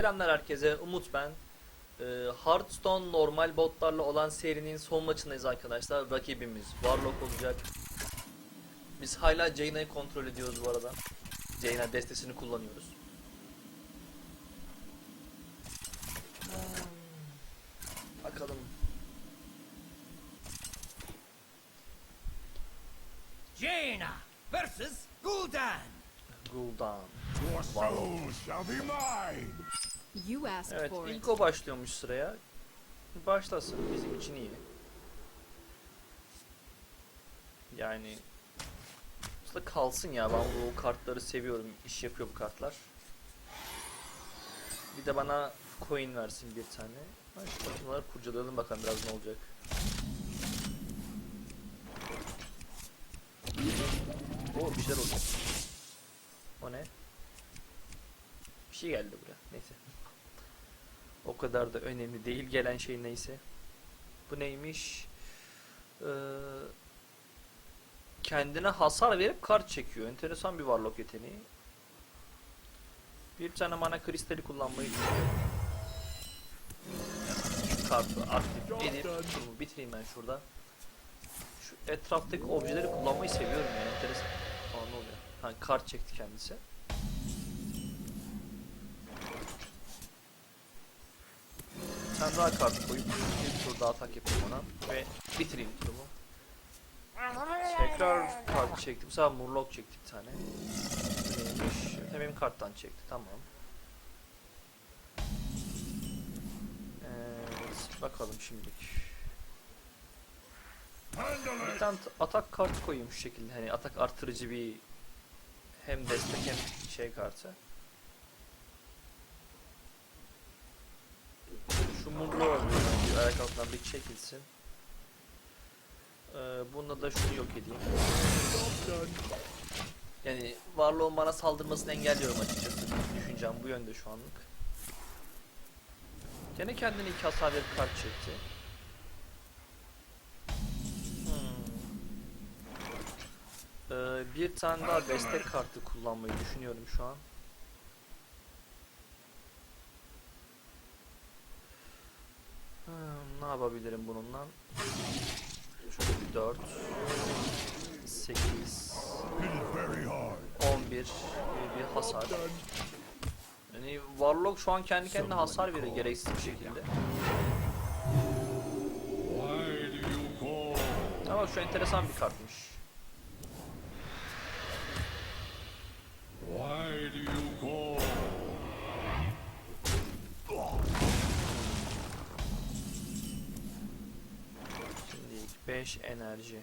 Selamlar herkese, Umut ben. Ee, Hearthstone normal botlarla olan serinin son maçındayız arkadaşlar. Rakibimiz Warlock olacak. Biz hala Jaina'yı kontrol ediyoruz bu arada. Jaina destesini kullanıyoruz. Bakalım. Jaina versus Gul'dan. Gul'dan. Your soul shall be mine. You asked Evet for it. ilk o başlıyormuş sıraya. Başlasın bizim için iyi. Yani aslında kalsın ya ben bu kartları seviyorum. İş yapıyor bu kartlar. Bir de bana coin versin bir tane. Ha, şu makineleri kurcalayalım bakalım biraz ne olacak. O bir şeyler olacak. O ne? Şey geldi buraya. Neyse. O kadar da önemli değil. Gelen şey neyse. Bu neymiş? Ee, kendine hasar verip kart çekiyor. Enteresan bir varlık yeteneği. Bir tane mana kristali kullanmayı düşünüyorum. Şu kartı aktif edip durumu bitireyim ben şurada. Şu etraftaki objeleri kullanmayı seviyorum ya. Enteresan. Aa ne oluyor? Ha kart çekti kendisi. Tane daha kart koyup bir tur daha atak yapayım ona ve bitireyim turumu. Tekrar kart çekti. Bu sefer Murloc çekti bir tane. Neymiş? Benim karttan çekti. Tamam. Evet, bakalım şimdilik. Bir tane atak kartı koyayım şu şekilde. Hani atak artırıcı bir hem destek hem şey kartı. Şu mumlu bir ayak altından bir çekilsin. Ee, bununla da şunu yok edeyim. Yani varlığın bana saldırmasını engelliyorum açıkçası. Düşüncem bu yönde şu anlık. Gene kendine iki hasar verip kart çekti. Hmm. Ee, bir tane daha destek kartı kullanmayı düşünüyorum şu an. Hmm, ne yapabilirim bununla? Şöyle bir 4 8 Hit it very hard. 11 bir, bir hasar. Yani Warlock şu an kendi kendine hasar veriyor gereksiz bir şekilde. Ama şu enteresan bir kartmış. Why do you call? 5 enerji.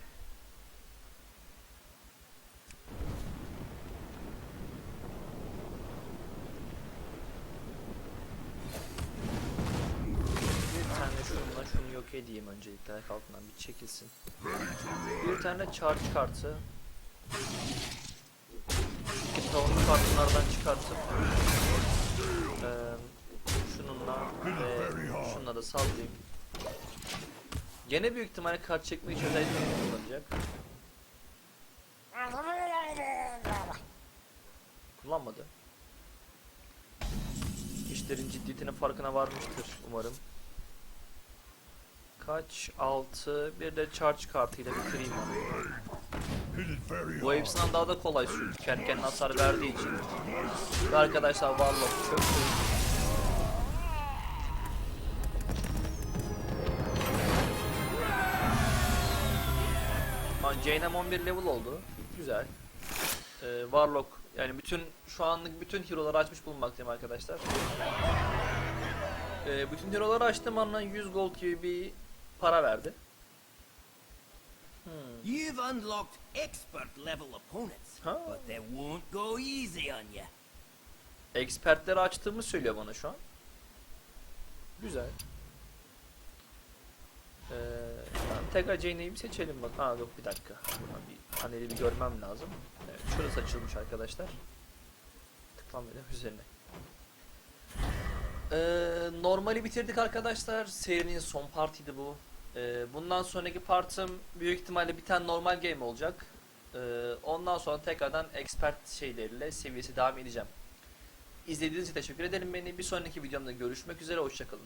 Yok edeyim öncelikle ayak altından bir çekilsin. Bir tane charge kartı. İki tavanlı kartlardan çıkartıp eee şununla ve şununla da sallayayım. Gene büyük ihtimalle kart çekme için özellikle kullanacak. Kullanmadı. İşlerin ciddiyetinin farkına varmıştır umarım. Kaç? 6. Bir de charge kartıyla bitireyim onu. Bu hepsinden daha da kolay sürdü. Kendi kendine hasar verdiği için. Arkadaşlar Warlock çöktü. Jainem 11 level oldu. Güzel. Ee, Warlock yani bütün şu anlık bütün hero'ları açmış bulunmaktayım arkadaşlar. Ee, bütün hero'ları açtım anda 100 gold gibi bir para verdi. Hmm. You've unlocked expert level opponents, Huh. but they won't go easy on you. Expertleri açtığımı söylüyor bana şu an. Güzel. Tekrar Jane'i seçelim bak. Aa yok bir dakika. Buradan bir paneli bir görmem lazım. Evet, şurası açılmış arkadaşlar. Tıklanmadan üzerine. Ee, normali bitirdik arkadaşlar. Serinin son partiydi bu. Ee, bundan sonraki partım büyük ihtimalle bir tane normal game olacak. Ee, ondan sonra tekrardan expert şeyleriyle seviyesi devam edeceğim. İzlediğiniz için teşekkür ederim beni. Bir sonraki videomda görüşmek üzere. Hoşçakalın.